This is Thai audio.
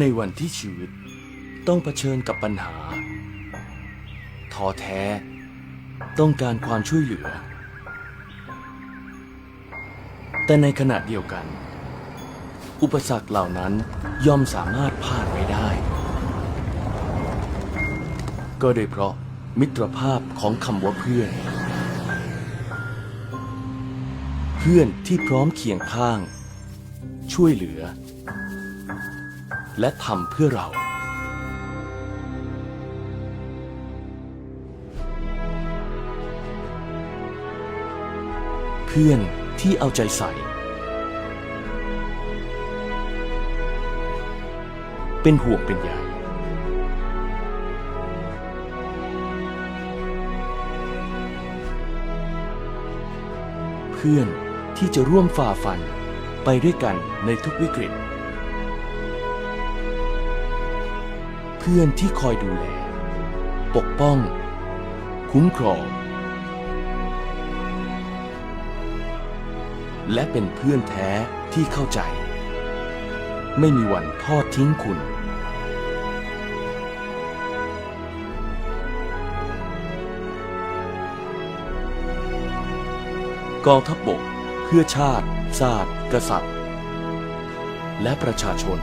ในวันที่ชีวิตต้องเผชิญกับปัญหาท้อแท้ ต้องการความช่วยเหลือ แต่ในขณะเดียวกัน อุปสรรคเหล่านั้นย่อมสามารถผ่านไปได้ ก็โดยเพราะมิตรภาพของคำว่าเพื่อน เพื่อนที่พร้อมเคียงข้าง ช่วยเหลือ และทำเพื่อเรา เพื่อนที่เอาใจใส่ เป็นห่วงเป็นใยเพื่อนที่จะร่วมฝ่าฟันไปด้วยกันในทุกวิกฤต เพื่อนที่คอยดูแล ปกป้อง คุ้มครอง และเป็นเพื่อนแท้ที่เข้าใจ ไม่มีวันทอดทิ้งคุณ กองทัพบบกเพื่อชาติศาสตร์กษัตริย์ และประชาชน